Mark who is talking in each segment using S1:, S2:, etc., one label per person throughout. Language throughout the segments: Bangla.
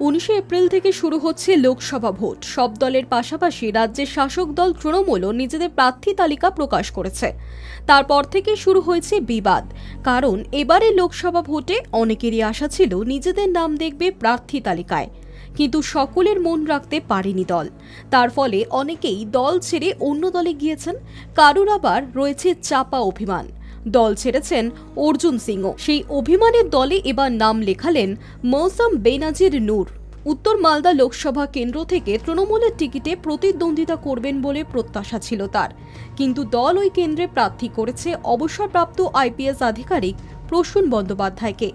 S1: উনিশে এপ্রিল থেকে শুরু হচ্ছে লোকসভা ভোট। সব দলের পাশাপাশি রাজ্যের শাসক দল তৃণমূলও নিজেদের প্রার্থী তালিকা প্রকাশ করেছে। তারপর থেকে শুরু হয়েছে বিবাদ। কারণ এবারে লোকসভা ভোটে অনেকেরই আশা ছিল নিজেদের নাম দেখবে প্রার্থী তালিকায়। কিন্তু সকলের মন রাখতে পারেনি দল। তার ফলে অনেকেই দল ছেড়ে অন্য দলে গিয়েছেন। কারুর আবার রয়েছে চাপা অভিমান। দল ছেড়েছেন অর্জুন সিংও। সেই অভিমানের দলে এবার নাম লেখালেন মৌসাম বেনাজির নূর। উত্তর মালদা লোকসভা কেন্দ্র থেকে তৃণমূলের টিকিটে প্রতিদ্বন্দ্বিতা করবেন বলে প্রত্যাশা ছিল তার। কিন্তু দল ওই কেন্দ্রে প্রার্থী করেছে অবসরপ্রাপ্ত আইপিএস আধিকারিক প্রসূন বন্দ্যোপাধ্যায়কে।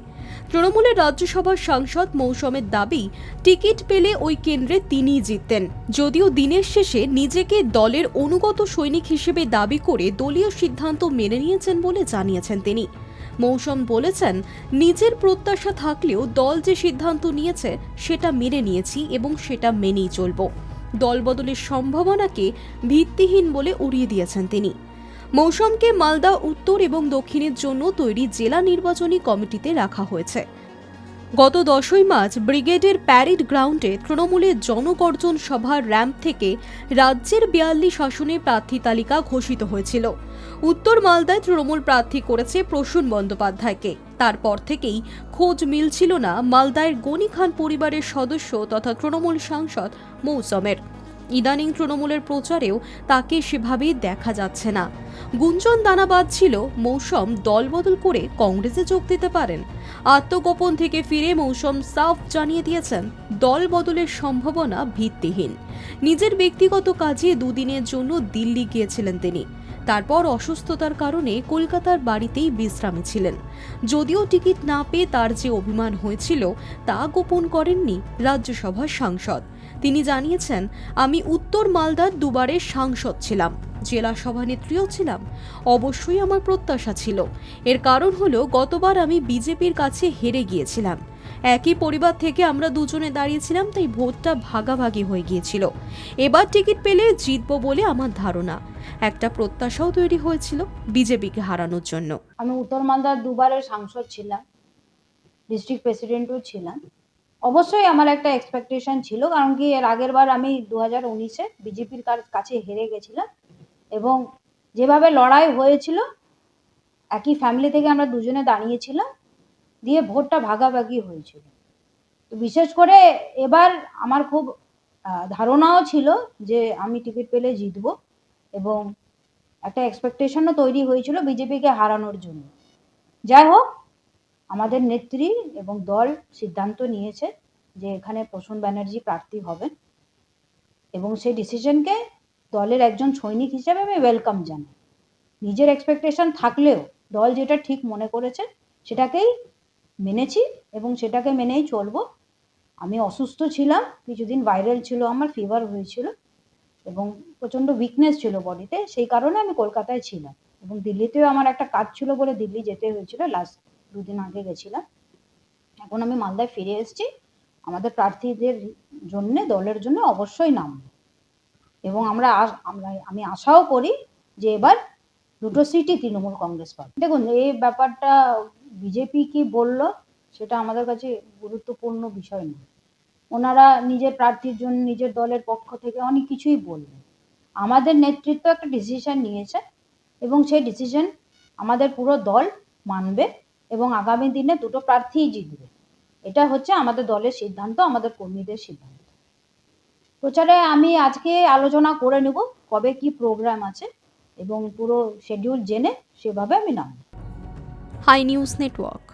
S1: তৃণমূলের রাজ্যসভার সাংসদ মৌসুমের দাবি, টিকিট পেলে ওই কেন্দ্রে তিনিই জিততেন। যদিও দিনের শেষে নিজেকে দলের অনুগত সৈনিক হিসেবে দাবি করে দলীয় সিদ্ধান্ত মেনে নিয়েছেন বলে জানিয়েছেন তিনি। মৌসুম বলেছেন, নিজের প্রত্যাশা থাকলেও দল যে সিদ্ধান্ত নিয়েছে, সেটা মেনে নিয়েছি এবং সেটা মেনেই চলব। দলবদলের সম্ভাবনাকে ভিত্তিহীন বলে উড়িয়ে দিয়েছেন তিনি। মৌসুমকে মালদা উত্তর এবং দক্ষিণের জন্য তৈরি জেলা নির্বাচনী কমিটিতে রাখা হয়েছে। গত দশই মার্চ ব্রিগেডের প্যারেড গ্রাউন্ডে তৃণমূলের জনগর্জন সভার র্যাম্প থেকে রাজ্যের বিয়াল্লিশ আসনে প্রার্থী তালিকা ঘোষিত হয়েছিল। উত্তর মালদায় তৃণমূল প্রার্থী করেছে প্রসূন বন্দ্যোপাধ্যায়কে। তারপর থেকেই খোঁজ মিলছিল না মালদায় গনি খান পরিবারের সদস্য তথা তৃণমূল সাংসদ মৌসমের। ইদানিং তৃণমূলের প্রচারেও তাকে সেভাবে দেখা যাচ্ছে না। গুঞ্জন দানা ছিল মৌসম দলবদল করে কংগ্রেসে যোগ দিতে পারেন। আত্মগোপন থেকে ফিরে মৌসম সাফ জানিয়ে দিয়েছেন দল বদলের সম্ভাবনা ভিত্তিহীন। নিজের ব্যক্তিগত কাজে দুদিনের জন্য দিল্লি গিয়েছিলেন তিনি। তারপর অসুস্থতার কারণে কলকাতার বাড়িতেই বিশ্রামে ছিলেন। যদিও টিকিট না পেয়ে তার যে অভিমান হয়েছিল, তা গোপন করেননি রাজ্যসভার সাংসদ। তিনি জানিয়েছেন, আমি উত্তর মালদার দুবারের সাংসদ ছিলাম, জেলা সভানেত্রীও ছিলাম। অবশ্যই আমার প্রত্যাশা ছিল। এর কারণ হলো, গতবার আমি বিজেপির কাছে হেরে গিয়েছিলাম। একই পরিবার থেকে আমরা দুজনে দাঁড়িয়েছিলাম, তাই ভোটটা ভাগাভাগি হয়ে গিয়েছিল। এবার টিকিট পেলে জিতবো বলে আমার ধারণা। একটা প্রত্যাশাও তৈরি হয়েছিল বিজেপিকে হারানোর জন্য।
S2: আমি উত্তর মালদার দুবারের সাংসদ ছিলাম, ডিস্ট্রিক্ট প্রেসিডেন্টও ছিলাম। অবশ্যই আমার একটা এক্সপেকটেশন ছিল, কারণ কি এর আগের বার আমি দু হাজার উনিশে বিজেপির কাছে হেরে গেছিলাম এবং যেভাবে লড়াই হয়েছিল, একই ফ্যামিলি থেকে আমরা দুজনে দাঁড়িয়েছিলাম। দিয়ে ভোটটা ভাগাভাগি হয়েছিল। তো বিশেষ করে এবার আমার খুব ধারণাও ছিল যে আমি টিকিট পেলে জিতবো এবং একটা এক্সপেকটেশনও তৈরি হয়েছিল বিজেপিকে হারানোর জন্য। যাই হোক, আমাদের নেত্রী এবং দল সিদ্ধান্ত নিয়েছে যে এখানে প্রসূন ব্যানার্জি প্রার্থী হবেন এবং সেই ডিসিশনকে দলের একজন সৈনিক হিসেবে আমি ওয়েলকাম জানাই। নিজের এক্সপেকটেশন থাকলেও দল যেটা ঠিক মনে করেছে সেটাকেই মেনেছি এবং সেটাকে মেনেই চলবো। আমি অসুস্থ ছিলাম, কিছুদিন ভাইরাল ছিল, আমার ফিভার হয়েছিল এবং প্রচণ্ড উইকনেস ছিল বডিতে সেই কারণে আমি কলকাতায় ছিলাম এবং দিল্লিতেও আমার একটা কাজ ছিল বলে দিল্লি যেতে হয়েছিল লাস্ট দুদিন আগে গেছিলাম। এখন আমি মালদায় ফিরে এসেছি। আমাদের প্রার্থীদের জন্য, দলের জন্য অবশ্যই নাম এবং আমরা আমরা, আমি আশাও করি যে এবার দুটো সিটই তৃণমূল কংগ্রেস পাবে। দেখুন, এই ব্যাপারটা বিজেপি কি বলল সেটা আমাদের কাছে গুরুত্বপূর্ণ বিষয় নয়। ওনারা নিজের প্রার্থীর জন্য, নিজের দলের পক্ষ থেকে অনেক কিছুই বলবেন আমাদের নেতৃত্ব একটা ডিসিশন নিয়েছে এবং সেই ডিসিশন আমাদের পুরো দল মানবে এবং আগামী দিনে দুটো প্রার্থীই জিতবে। এটা হচ্ছে আমাদের দলের সিদ্ধান্ত, আমাদের কর্মীদের সিদ্ধান্ত। প্রচারে আমি আজকে আলোচনা করে নেব কবে কি প্রোগ্রাম আছে এবং পুরো শিডিউল জেনে সেভাবে আমি নামবো।
S1: High news network